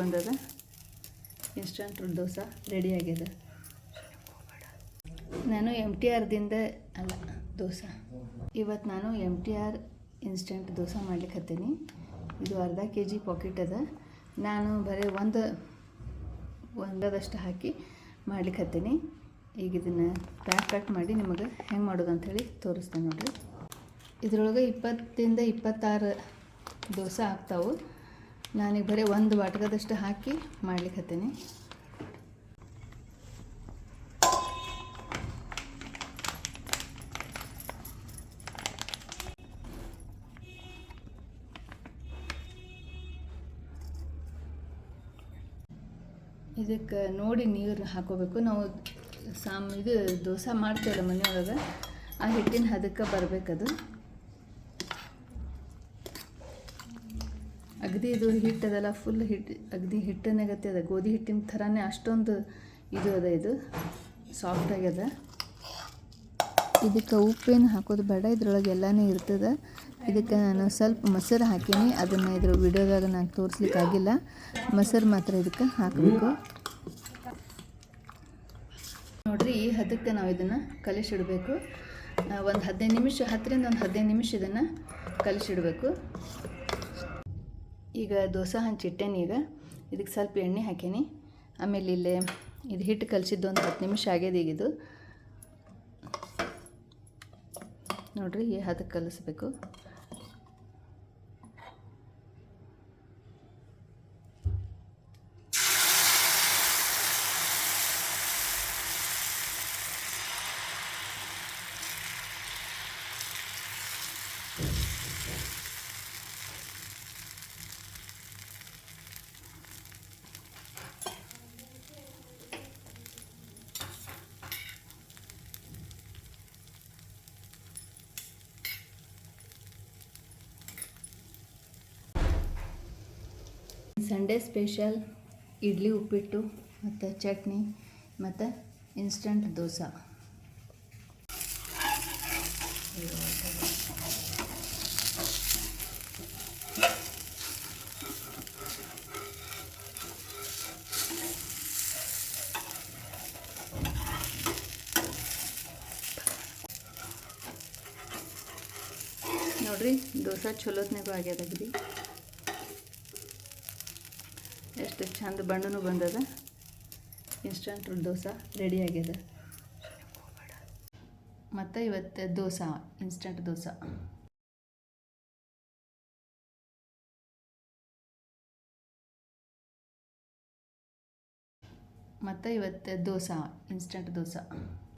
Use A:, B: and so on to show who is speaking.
A: ಬಂದದ? Instant dosa ready ಆಗ್ಯದ? ನಾನು ಎಂ ಟಿ ಆರ್ದಿಂದ ಅಲ್ಲ, ದೋಸೆ. ಇವತ್ತು ನಾನು M T R instant dosa ಮಾಡ್ಲಿಕ್ಕೆ ಹತ್ತೀನಿ. ಇದು ಅರ್ಧ ಕೆ ಜಿ ಪಾಕೆಟ್ ಅದ. ನಾನು ಬರೀ ಒಂದು, ಒಂದದಷ್ಟು ಹಾಕಿ ಮಾಡ್ಲಿಕ್ಕೆ ಹತ್ತೀನಿ. ಈಗ ಇದನ್ನು ಪ್ಯಾಕ್ ಕಟ್ ಮಾಡಿ ನಿಮಗೆ ಹೆಂಗೆ ಮಾಡೋದು ಅಂಥೇಳಿ ತೋರಿಸ್ತೇನೆ ನೋಡಿರಿ. ಇದರೊಳಗೆ ಇಪ್ಪತ್ತಿಂದ ಇಪ್ಪತ್ತಾರು ದೋಸೆ ಆಗ್ತಾವೆ. ನಾನೀಗ ಬರೀ ಒಂದು ವಾಟಕದಷ್ಟು ಹಾಕಿ ಮಾಡ್ಲಿಕ್ಕೆ ಹತ್ತೀನಿ ಇದಕ್ಕೆ ನೋಡಿ ನೀರು ಹಾಕೋಬೇಕು. ನಾವು ಸಾಮ್ ಇದು ದೋಸೆ ಮಾಡ್ತೇವಲ್ಲ ಮನೆಯೊಳಗೆ, ಆ ಹಿಟ್ಟಿನ ಹದಕ್ಕೆ ಬರಬೇಕದು. ಅಗದಿ ಇದು ಹಿಟ್ಟು ಅದಲ್ಲ ಫುಲ್ ಹಿಟ್ಟು ಅಗದಿ ಹಿಟ್ಟನಾಗತ್ತೆ ಅದ. ಗೋಧಿ ಹಿಟ್ಟಿನ ಥರನೇ ಅಷ್ಟೊಂದು ಇದು ಅದ ಇದು. ಸಾಫ್ಟ್ ಆಗ್ಯದ ಇದಕ್ಕೆ ಉಪ್ಪೇನು ಹಾಕೋದು ಬೇಡ, ಇದ್ರೊಳಗೆ ಎಲ್ಲನೇ ಇರ್ತದೆ. ಇದಕ್ಕೆ ನಾನು ಸ್ವಲ್ಪ ಮೊಸರು ಹಾಕೀನಿ. ಅದನ್ನು ಇದ್ರ ವಿಡಿಯೋದಾಗ ನಾನು ತೋರಿಸ್ಲಿಕ್ಕಾಗಿಲ್ಲ ಮೊಸರು ಮಾತ್ರ ಇದಕ್ಕೆ ಹಾಕಬೇಕು. ನೋಡಿರಿ, ಈ ಹದಕ್ಕೆ ನಾವು ಇದನ್ನು ಕಲಿಸಿಡಬೇಕು. ಒಂದು ಹದಿನೈದು ನಿಮಿಷ, ಹತ್ತರಿಂದ ಒಂದು ಹದಿನೈದು ನಿಮಿಷ ಇದನ್ನು ಕಲಿಸಿಡಬೇಕು. ಈಗ ದೋಸೆ ಹಂಚಿಟ್ಟೇನಿ ಈಗ. ಇದಕ್ಕೆ ಸ್ವಲ್ಪ ಎಣ್ಣೆ ಹಾಕೇನಿ. ಆಮೇಲೆ ಇಲ್ಲೇ ಇದು ಹಿಟ್ಟು ಕಲಸಿದ್ದು ಒಂದು ಹತ್ತು ನಿಮಿಷ ಆಗ್ಯದ ಈಗ ಇದು. ನೋಡ್ರಿ ಹದಕ್ಕೆ ಕಲಿಸ್ಬೇಕು. ಸಂಡೇ ಸ್ಪೆಷಲ್ ಇಡ್ಲಿ ಉಪ್ಪಿಟ್ಟು ಮತ್ತು ಚಟ್ನಿ ಮತ್ತು ಇನ್ಸ್ಟಂಟ್ ದೋಸೆ. ನೋಡ್ರಿ ದೋಸೆ ಚಲೋತ್ನಾಗೂ ಆಗ್ಯದ ಅಗದಿ ಎಷ್ಟು ಚಂದ ಬಣ್ಣನೂ ಬಂದದ. ಇನ್ಸ್ಟಂಟ್ ದೋಸೆ ರೆಡಿ ಆಗ್ಯದ. ಮತ್ತು ಇವತ್ತು ದೋಸೆ, ಇನ್ಸ್ಟಂಟ್ ದೋಸೆ. ಮತ್ತು ಇವತ್ತು ದೋಸೆ, ಇನ್ಸ್ಟಂಟ್ ದೋಸೆ.